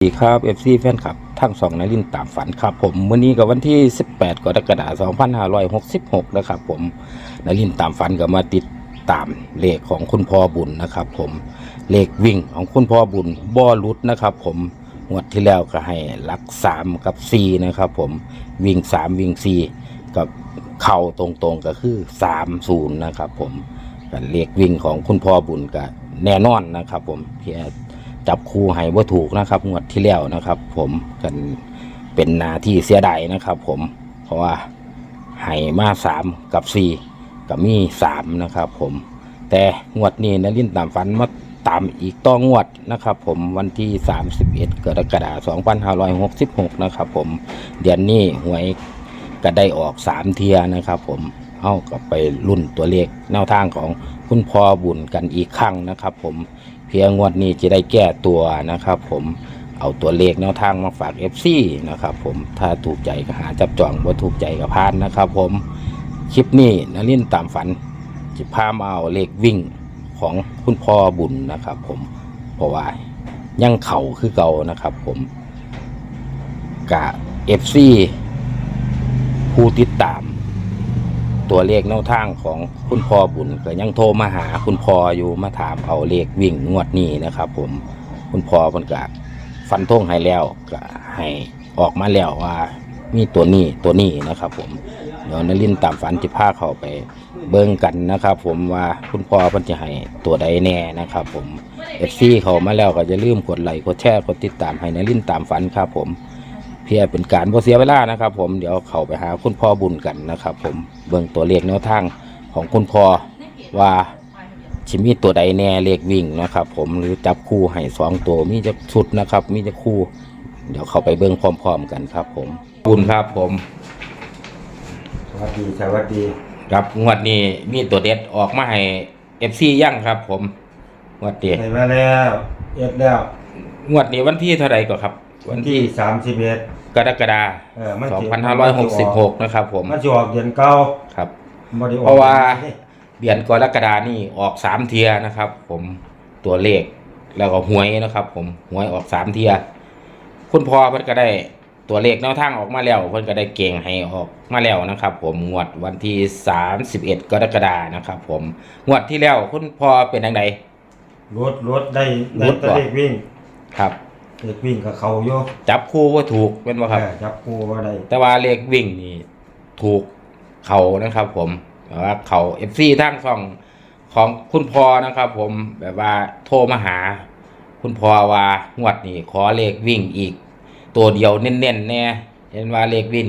สวัสดีครับ FC แฟนคลับทั้งสองนายลินตามฝันครับผมวันนี้กับวันที่ 18กรกฎาคม2566 นะครับผมนายลินตามฝันก็มาติดตามเลขของคุณพ่อบุญนะครับผมเลขวิ่งของคุณพ่อบุญบ่อลุดนะครับผมงวดที่แล้วก็ให้ลัก3กับ4นะครับผมวิ่ง3วิ่ง4กับเข่าตรงๆก็คือ3 0นะครับผมเลขวิ่งของคุณพ่อบุญก็แน่นอนนะครับผมเพีย จับคู่ให้ว่าถูกนะครับงวดที่แล้วนะครับ ผมกันเป็นนาที่เสียดายนะครับ ผมเพราะว่าให้มาสามกับสี่กับมีสามนะครับ ผมแต่งวดนี้นะลินตามฝันมาตามอีกต้องงวดนะครับ ผมวันที่ 31กรกฎาคม2566 นะครับ ผมเดือนนี้หวยก็ได้ออกสามเทียนะครับ ผมเอากับไปรุ่นตัวเลขแนวทางของคุณพ่อบุญกันอีกครั้งนะครับ ผม เพียงงวดนี้จะได้แก้ตัวนะครับผมเอาตัวเลขแนวทางมาฝาก FC นะครับผมถ้าถูกใจก็หาจับจองว่าถูกใจก็พานนะครับผมคลิปนี้นลินตามฝันจะพามาเอาเลขวิ่งของคุณพ่อบุญนะครับผมเพราะว่ายังเข่าคือเก่านะครับผมกะ FC ผู้ติดตาม ตัวเลขแนวทางของคุณพ่อบุญก็ยังโทรมาหาคุณพ่ออยู่มาถามเอาเลขวิ่งงวดนี้นะครับ ผมคุณพ่อเพิ่นก็ฟันธงให้แล้วก็ให้ออกมาแล้วว่ามีตัวนี้ตัวนี้นะครับ ผมเดี๋ยวนลินตามฝันจิพาเขาไปเบิ่งกันนะครับ ผมว่าคุณพ่อเพิ่นจะให้ตัวใดแน่นะครับ ผมเอฟซีเขามาแล้วก็จะลืมกดไลค์กดแชร์กดติดตามให้นลินตามฝันครับผม เพื่อเป็นการบ่เสียเวลานะครับ ผมเดี๋ยวเข้าไปหาคุณพ่อบุญกันนะครับ ผมเบิ่งตัวเลขแนวทางของคุณพ่อว่าชิมีตัวใดแน่เลขวิ่งนะครับ ผมหรือจับคู่ให้สองตัวมีจะชุดนะครับ มีจะคู่ เดี๋ยวเข้าไปเบิ่งพร้อม ๆ กันครับ ผมบุญครับผมสวัสดีสวัสดีครับงวดนี้มีตัวเด็ดออกมาให้เอฟซียั่งครับ ผมงวดนี้ไหนมาแล้วเอ็ดแล้วงวดนี้วันที่เท่าไหร่ก็ครับ วันที่สามสิบเอ็ด กรกฎาเออมันคสิม2566 นะครับผม มันจะออกเดือนเก้าครับ บ่ได้ออกเพราะว่า เดือนกรกฎานี่ออกสามเทียนะครับ ผมตัวเลขแล้วก็หวยนะครับ ผมหวยออกสามเทียคุณพ่อเพิ่นก็ได้ตัวเลขแนวทางออกมาแล้วเพิ่นก็ได้เก่งให้ออกมาแล้วนะครับ ผมงวดวันที่สามสิบเอ็ดกรกฎานะครับ ผมงวดที่แล้วคุณพ่อเป็นยังไง รถรถได้รได้ถแตบ่เด็กวิ่ง ครับ เด็กวิ่งกับเขาอยู่จับคู่ว่าถูกเป็นว่าครับ เออจับคู่ว่าได้แต่ว่าเลขวิ่งนี่ถูกเขานะครับ ผมแบบว่าเขาเอฟซีทั้งสองของคุณพ่อนะครับ ผมแบบว่าโทรมาหา คุณพ่อว่างวดนี้ขอเลขวิ่งอีก ตัวเดียวเน้นๆแน่เห็นว่าเลขวิ่ง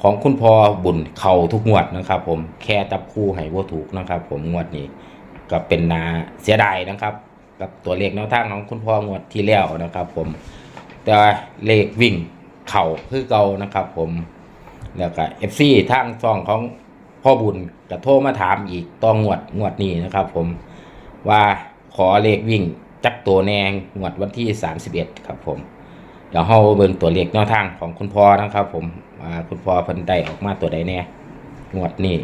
ของคุณพ่อบุญเขาทุกงวดนะครับ ผมแค่จับคู่ให้ว่าถูกนะครับ ผมงวดนี้ก็เป็นนาเสียดายนะครับ กับตัวเลขแนวทางของคุณพ่องวดที่แล้วนะครับ ผมแต่ว่าเลขวิ่งเข่าคือเก่านะครับ ผมแล้วก็เอฟซีทางซองของพ่อบุญก็โทรมาถามอีกต้องงวดงวดนี้นะครับ ผมว่าขอเลขวิ่งจักตัวแนงงวดวันที่ 31 ครับ ผมเดี๋ยวเฮาเบิ่งตัวเลขแนวทางของคุณพ่อนะครับ ผมว่าคุณพ่อเพิ่นได้ออกมาตัวใดแน่งวดนี้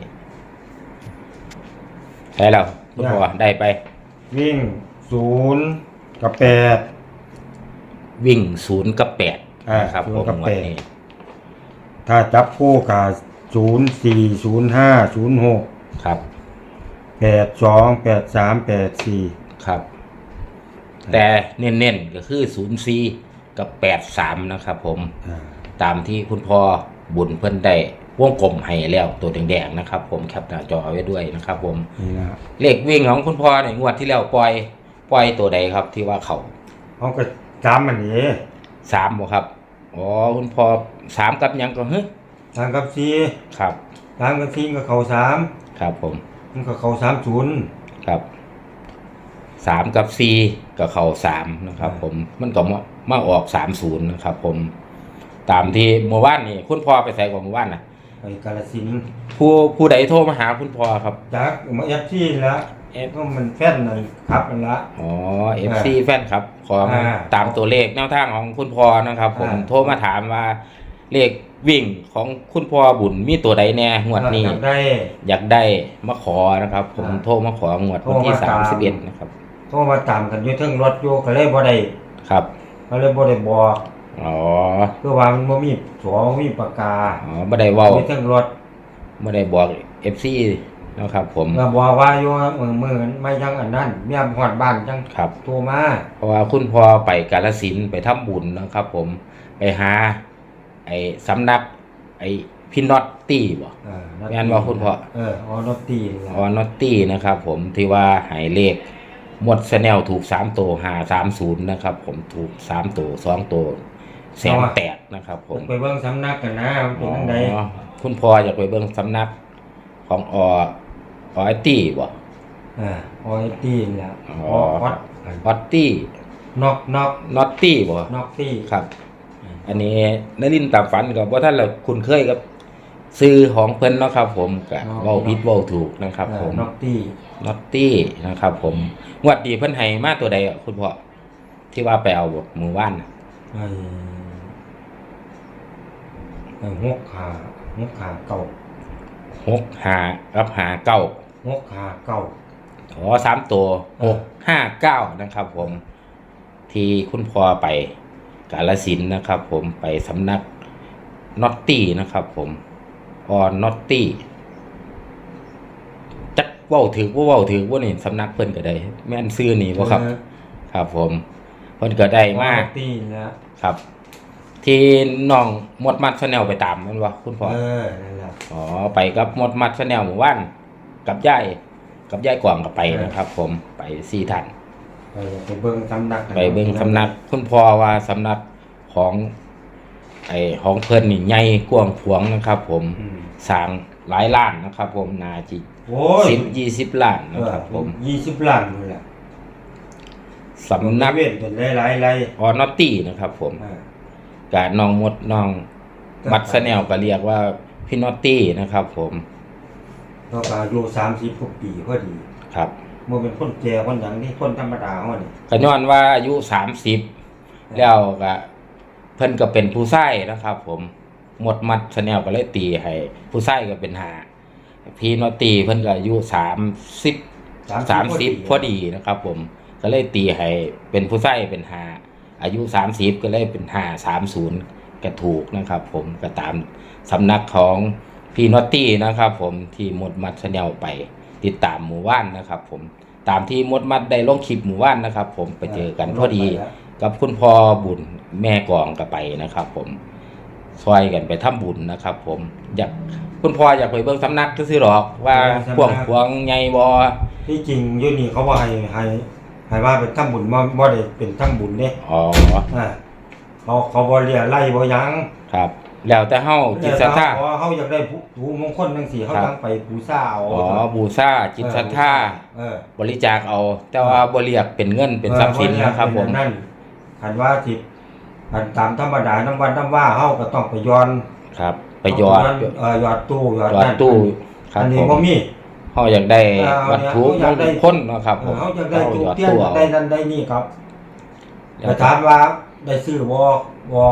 ได้แล้วคุณพ่อได้ไป วิ่ง ศูนย์กับแปด วิ่งศูนย์กับแปดอ่านะครับศูผนมย์กับงวแปดดนี้ถ้าจับคู่กับศูนย์สี่ศูนย์ห้าศูนย์หกครับแปดสองแปดสามแปดสี่ครับ แต่เน้นๆก็คือศูนย์สี่กับแปดสามนะครับผม อ่าตามที่คุณพ่อบุญเพิ่นได้วงกลมให้แล้วตัวแดงๆนะครับ ผมแคปหน้าจอเอาไว้ด้วยนะครับ ผม นี่นะเลขวิ่งของคุณพ่อในงวดที่แล้วปล่อย ปล่อยตัวใดครับที่ว่าเขาเขาก็จำมันนี้สามบ่ครับอ๋อคุณพ่อสามกับหยังก็ฮึทางกับสี่ครับทางกับสี่ก็เขาสามครับผมมันก็เขาสามศูนย์ครับสามกับสี่ก็เข้าสามนะครับ ผมมันก็มามาออกสามศูนย์นะครับ ผม ตามที่เมื่อวานนี่คุณพ่อไปใส่กว่าเมื่อวานนะไปกาลสินธุ์ผู้ผู้ใดโทรมาหาคุณพ่อครับจักมาเอฟซีละ เอฟก็มันแฟนนั่นครับนั่นละ อ๋อเอฟซีแฟนครับขอมาอ่าตามตัวเลขแนวทางของคุณพ่อนะครับ ผมอ่า โทรมาถามว่าเลขวิ่งของคุณพ่อบุญมีตัวใดแน่งวดนี้อยากได้ อยากได้มาขอนะครับ ผมอ่าโทรมาของวดวันที่โทรมาสาตามมสิบเอ็ดนะครับ โทรมาตามกันอยู่เทั้งรถอยู่ก็เลยบ่ได้ครับไปเขาเลยบ่ได้บอกอ๋อคือว่ามันบ่มีสอบ่มีปากกาอ๋อบ่ได้เว้ามีทั้งรถบ่ได้บอก FC นะครับผมก็บอกว่าอยู่มือมือไม่จังอันนั้นเมียฮอดบ้านจังครับโทรมาเพราะว่าคุณพ่อไปกาลสินธุ์ไปทำบุญนะครับ ผมไปหา ไอ้สำนัก ไอ้พี่น็อตตี้บ่เออแม่นบ่คุณพ่อเออออนอตตีนี่ล่ะออนอตตี้นะครับ ผมที่ว่าหายเลขหมดสแนลถูกสามตัวหาสามศูนย์นะครับ ผมถูกสามตัวสองตัวแสนแตกนะครับ ผมไปเบิ่งสำนักกันนะมันเป็นจังไดอ๋อคุณพ่ออยากไปเบิ่งสำนักของออ อตี้บ่เออออนอตตีนี่ล่ะอ๋อออดออตตี้นอกนอกนอตตี้บ่นอกตี้ครับ อันนี้นลินตามฝันกับว่าท่านเราคุณเคยกับซื้อของเพิ่นเนาะครับ ผมกับเว้าผิดเว้าถูกนะครับเอผอมนอกตี้นอตตี้นะครับ ผมงวดดีเพิ่นให้มาตัวใดอะคุณพ่อที่ว่าไปเอาบ่มือว่านน่ะไอ้ไอ้หกขาหกขาเก่าหกหากับหาเก้า หกขาเก่าอ๋อสามตัวเอหอกห้าเก้านะครับผม ที่คุณพ่อไปกาลสินธุ์นะครับ ผมไปสำนักนอตตี้นะครับผมออนอตตี้จักเว้าถือว่าเว้าถือว่านี่สำนักเพิ่นก็ได้แม่นซื้อนี่บ่ครับเออครับผม เพิ่นก็ได้มากนอกตี้นะครับ ที่น้องหมดมัดชาแนลไปตามแมันวะคุณพ่อเออนั่นแหละอ๋อไปกับหมดมัดชาแนลหมู่บ้าน กับยายกับยายกวางก็ไปนะครับ ผมไปสี่ท่านไปไปเบิ่งสำนักกันไปเบิ่งสำนัก คุณพ่อว่าสำนักของไอ้ของเพิ่นนี่ใหญ่กว้างขวางนะครับ ผมอืมสร้างหลายล้านนะครับ ผมนาจิโอ้ยสิบยี่สิบล้านนะครับ ผมยี่สิบล้านเลยแหละสำนักเว้นเป็นหลายๆหลายออนอตตี้นะครับ ผมอ่าการน้องมดน้องมัดชาแนลก็เรียกว่าพี่นอตตี้นะครับ ผม ก็อายุสามสิบกว่าปีพอดีครับมันเป็นคนแก่คนหยังที่คนธรรมดาเขานี่ก็ย้อนว่าอายุสามสิบแล้วก็เพิ่นก็เป็นผู้ชายนะครับ ผมหมดมัดชาแนลก็เลยตีให้ ผู้ชายก็เป็นหาพี่นอตตี้เพิ่นก็อายุสามสิบสามสิบพอดีนะครับ ผมก็เลยตีให้เป็นผู้ชายเป็นหาอายุสามสิบก็เลยเป็นหาสามศูนย์ก็ถูกนะครับ ผมก็ตามสำนักของ พี่นอตตี้นะครับ ผมที่หมดมัดชาแนลไป ติดตามหมู่บ้านนะครับ ผมตามที่หมดมัดได้ลงคลิปหมู่บ้านนะครับ ผมไปเจอกันพอดี กับคุณพ่อบุญแม่กองก็ไปนะครับ ผมซอยกันไปทำบุญนะครับ ผมอยากคุณพ่ออยากไปเบิ่งสำนักก็ซื้อหรอกว่าพวงพวงใหญ่บ่ที่จริงอยุนี่เขาว่าให้ให้ให้ว่าเป็นทำบุญบ่บ่ได้เป็นทำบุญเด้อ๋ออ่าเขาเขาบ่เรียไล่บ่หยังครับ แล้วแต่เฮาจิตศรัทธาเพราะว่าเขาอยากได้ผู้ผู้มงคลจังซี่เขาครับตั้งไปบูชาเอาอ๋อบูชาจิตศรัทธาเออบริจาคเอา แต่ว่าบ่เรียกเป็นเงินเป็นทรัพย์สินนะครับผมนั่นคันว่าที่คันตามธรรมดาน้ำวันน้ำว่าเฮาก็ต้องไปย้อนครับไปหยอดเอ่อหยอดตู้หยอดหยอดนั่นตู้ครัอับนผนี้มบ่มีเฮาอยากได้เออวัตถุเอามเนี่ยงคลเนาะครับผมเฮาอยากได้เฮาตู้หยอดเทียนตู้อยากเอาได้นั่นได้นี่ครับแล้วแต่แต่ถามว่าได้ซื้อบ่บ่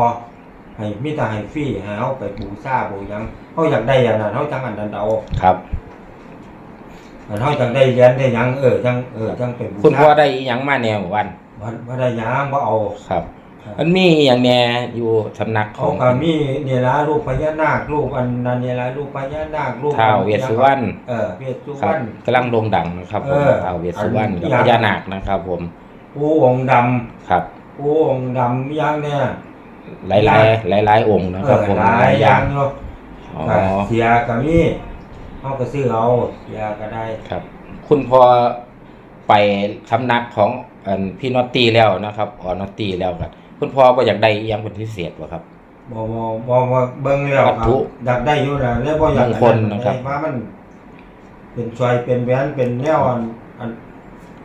ให้มีแต่ให้ฟรีให้เฮาไปบูชาบ่หยังเฮาอยากได้อันนั้นเฮาจังอันนั้นเอาครับ อันเฮาจังได้เหรียญได้หยังเออจังเออจังไปบูชาคุณพ่อได้อีหยังมาแนววันบ่บ่ได้หยังบ่เอา ครับ ครับ มันมีอย่างแน่อยู่สำนักขเขาองก็มีนี่ล่ะรูปพญานาครูปอันนั้นนี่ล่ะรูปพญานาครูปท้าวเวสสุวรรณเออเวสสุควรัรบรณกำลังโด่งดังนะครับผมเออท้าวเวสสุวรรณอันกับอย่างพญานาคนะครับ ผม ผู้องค์ดำ ครับ ผู้องค์ดำมีหยังเนี่ย หลายหลายหลายหลายๆองค์นะครับผมหลายอย่างเนาะอ๋อเสียก็มีเฮาก็ซื้อเอาเสียก็ได้ครับ คุณพอไปสำนักของอันพี่นอตตี้แล้วนะครับอ๋อนอตตี้แล้วครับคุณพ่อก็อยากได้อิหยังเป็นพิเศษวะครับบ่บ่บ่บ่เบิ่งแล้ววัตถุอยากได้อยู่แล้วแล้วบ่อยากมงคลนะครับว่ามัน เป็นชอยเป็นแหวนเป็นแนวอันอัน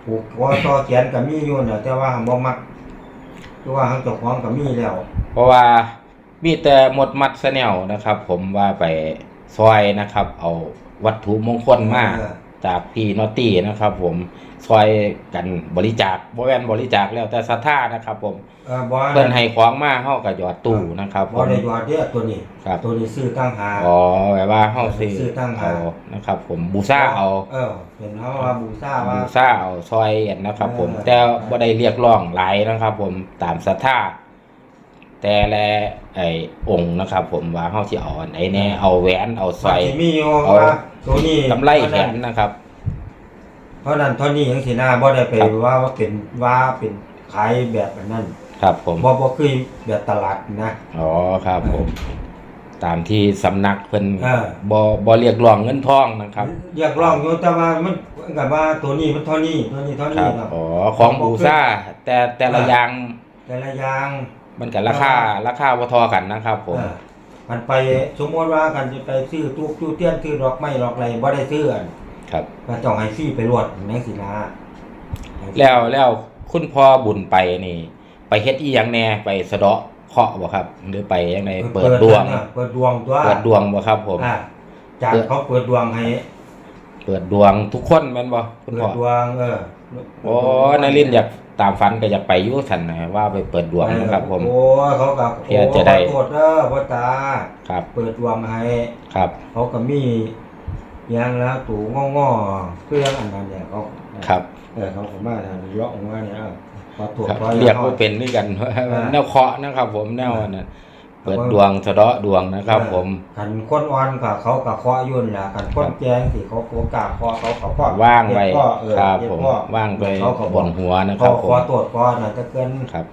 ผูกคอต่อแขนก็มีอยู่น่ะแต่ว่าบ่มัก คือว่าทางเจ้าของก็มีแล้ว เพราะว่ามีแต่หมดมัดสแนลนะครับ ผมว่าไปซอยนะครับ เอาวัตถุมงคลมาเออ จากพี่นอตตี้นะครับ ผมซอยกันบริจาคบ่แม่นบริจาคแล้วแต่ศรัทธานะครับ ผมเออบ่เพิ่นให้ของมาเฮาก็หยอดตู้นะครับผบ่ม ได้ยอดเด้อตัวนี้ครับ ตัวนี้ซื้อตั้งหากอ๋อแบบว่าเฮาสิซื้อตั้งหา เอานะครับ ผมบูชาเอาเออเห็นเฮาว่าบูชาว่า บูชาเอาซอยอันนะครับ ผมเออ แต่บ่ได้เรียกร้องหลายนะครับ ผมตามศรัทธาแต่ละไอ้องค์นะครับ ผมว่าเฮาสิเอาอันไหนแน่เอาแหวนเอาสร้อยมันสิมีอยู่เอาว่า ตัวนี้กำไรแขนนะครับ เพราะนั้นเท่านี้ยังสิหน้าบ่ได้ไปครับ ว่าว่าเป็นว่าเป็นขายแบบอันนั้นครับผม บ่บ่คือแบบตลาดนะ อ๋อครับผม ตามที่สำนักเพิ่นเออ บ่บ่เรียกร้องเงินทองนะครับเรียกร้องอยู่แต่ว่ามันกับว่าตัวนี้มันเท่านี้ตัวนี้เท่าคนี้รับครับ อ๋อของบูซ่าแต่แต่ละอย่างแต่ละอย่างมันก็ราคาราคาบ่เทอกันนะครับผม เออ มันไปสมมติว่ากันจะไปซื้อตู้ตู้เตี้ยนซื้อดอกไม้ดอกอะไรบ่ได้ซื้ออันครับ ก็ต้องให้ฟรีไปรวดแม่งสินะแล้วแล้วคุณพ่อบุญไปนี่ ไปเฮ็ดอีหยังแน่ไปสะเดาะเคราะห์บ่ครับ หรือไปยังไงเปิดดวงนั่นน่ะเปิดดวงตัวเปิดดวงบ่ครับผมอ่าจากเขาเปิดดวงให้ เปิดดวงทุกคนแม่นบ่คุณเปิพ่ดอดวงเออโอ้นายลินอยาก ตามฝันก็อยากไปอยู่ซั่นนะว่าไปเปิดดวงนะครับ ผม โอ้เขากับเพื่อจะได้ โทษเด้อพ่อตา ครับ เปิดดวงให้ ครับ เขาก็มีอยังแล้วตู่งอๆเพื่ออันนั้นเนี่ยเขาครับเออเขาก็มาทางเลาะออกมาเนี่ยเออขอตรวจครับขอเรียกขาว่าเป็นด้วยกันอ่าแนวเคราะห์นะครับ ผมแนวอันนั้น เปิดดวงสะเดาะดวงนะครับ ผมขันคนอ่อนกับเขากับเคาะยุ่นแหละขันคนแจงสิเขาโกกล้าเคาะเขาเขาเคาะว่างไว้เก็บเคาะเออครับเก็บผมเคาะว่างไปเขาก็บนหัวนะครับขอผมขอตรวจก่อนน่ะจะเกินครับ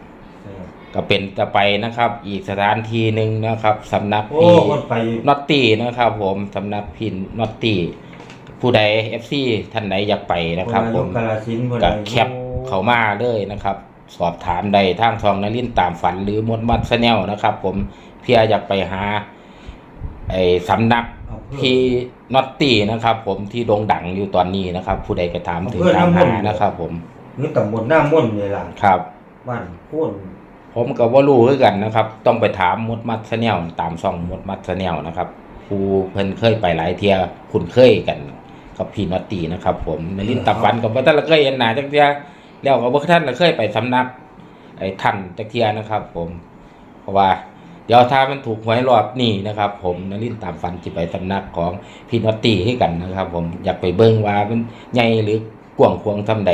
เออก็เป็นจะไปนะครับ อีกสถานที่หนึ่งนะครับสำนักโอ้พี่คนไปนอตตี้นะครับ ผมสำนักพินนอตตี้ผู้ใด FC ท่านใดอยากไปนะครับนผอายุมกาลสินธุ์คนก็ใดแคปเขามาเลยนะครับ สอบถามใดทางทองนลินตามฝันหรือมดมัดสแนลนะครับ ผมเพื่ออยากไปหาไอ้สำนักเอาเพื่อที่นอตตี้นะครับ ผมที่โด่งดังอยู่ตอนนี้นะครับ ผู้ใดก็ถามถึงเพื่อนตามน้ำมหานต์นะครับ ผมนี่ตำบลหน้าม่นนี่ล่ะครับบ้านโพ้นผมก็ว่ารู้คือกันนะครับ ต้องไปถามมดมัดสแนลตามช่องมดมัดสแนลนะครับผู้เพิ่นเคยไปหลายเที่ยคุณเคยกันกับพี่นอตตี้นะครับ ผมนลินตามฝันกับว่าท่านละเคยเห็นหน้าจักเที่ย แล้วก็บ่ท่านเคยไปสำนัก ไอ้ท่านจักเทียนะครับ ผมเพราะว่าเดี๋ยวถ้ามันถูกหวยรอบนี้นะครับ ผมนลินตามฝันจิไปสำนักของพี่นอตตี้ให้กันนะครับ ผมอยากไปเบิ่งว่ามันใหญ่หรือกว้างควางทำใด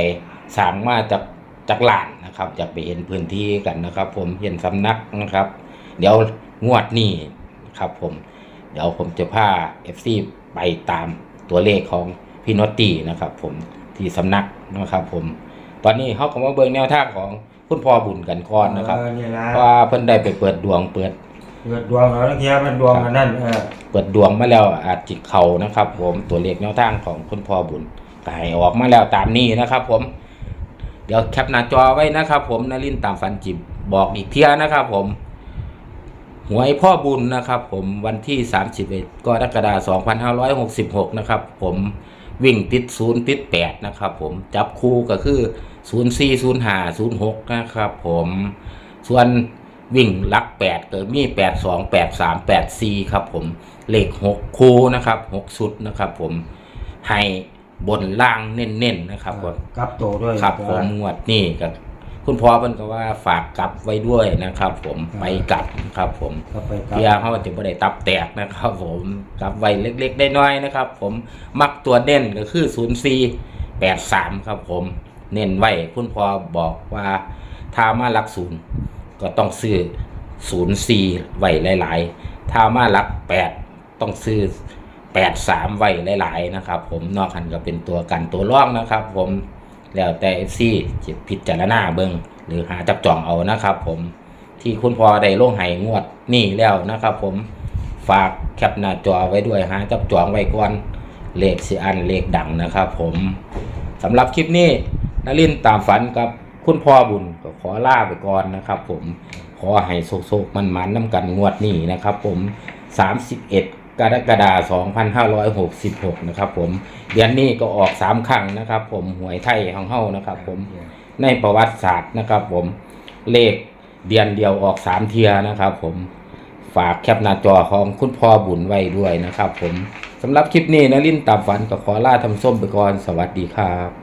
สางมาจากจากหลานนะครับอยากไปเห็นพื้นที่กันนะครับ ผมเห็นสำนักนะครับ เดี๋ยวงวดนี้ครับผมเดี๋ยวผมจะพา FC ไปตามตัวเลขของพี่นอตตี้นะครับ ผมที่สำนักนะครับ ผม ตอนนี้เขาก็มาเบิ่งแนวทางของคุณพ่อบุญกันก่อนนะครับเออนี่ล่ะเพราะว่าเพิ่นได้ไปเปิดดวงเปิดเกิดดวงแล้วเทียมันดวงอันนั้นเออเปิดดวงมาแล้วอาจจิตเขานะครับ ผมตัวเลขแนวทางของคุณพ่อบุญก็ให้ออกมาแล้วตามนี้นะครับ ผม เดี๋ยวแคปหน้าจอไว้นะครับ ผมนลินทร์ตามฝันจิบบอกอีกเที่ยนะครับ ผม หวยพ่อบุญนะครับ ผมวันที่ 31กรกฎาคม2566 นะครับ ผม วิ่งติดศูนย์ติดแปดนะครับผมจับคู่ก็คือ04 05 06นะครับผมส่วนวิ่งหลัก8เกิดมี82 83 84ครับผมเลข6คู่นะครับ6ชุดนะครับผมให้บนล่างเน้นๆนะครับผม กลับโตด้วยครับผมงวดนี่ก็ คุณพ่อเพิ่นก็ว่าฝากกลับไว้ด้วยนะครับผมไปกลับครับผมก็ไปกลับเพื่อเขาจะบ่ได้ตับแตกนะครับผมกลับไว้เล็กๆได้น้อยนะครับ ผมมักตัวเด่นก็คือ04 83ครับผมเน้นไว้คุณพ่อบอกว่าถ้ามาหลักศูนย์ก็ต้องซื้อ04ไว้หลายๆถ้ามาหลัก8ต้องซื้อ83ไว้หลายๆนะครับ ผมนอกหันก็เป็นตัวกันตัวร่องนะครับ ผม แล้วแต่ FC จะพิจารณาเบิงหรือหาจับจองเอานะครับ ผมที่คุณพ่อได้ลงให้งวดนี่แล้วนะครับ ผมฝากแคปหน้าจอไว้ด้วยหาจับจองไว้ก่อนเลขสิอันเลขดังนะครับ ผมสำหรับคลิปนี้นลินตามฝันกับคุณพ่อบุญก็ขอลาไปก่อนนะครับ ผมขอให้โชคๆมันๆน้ำกันงวดนี้นะครับ ผม 31 กรกฎาคม2566 นะครับผมเดือนนี้ก็ออก3ครั้งนะครับผมหวยไทยของเฮานะครับผมในประวัติศาสตร์นะครับผมเลขเดือนเดียวออกสามเทียนะครับผมฝากแคปหน้าจอของคุณพ่อบุญไว้ด้วยนะครับผมสำหรับคลิปนี้นะลิ้นตามฝันก็ขอลาทำส้มไปก่อนสวัสดีครับ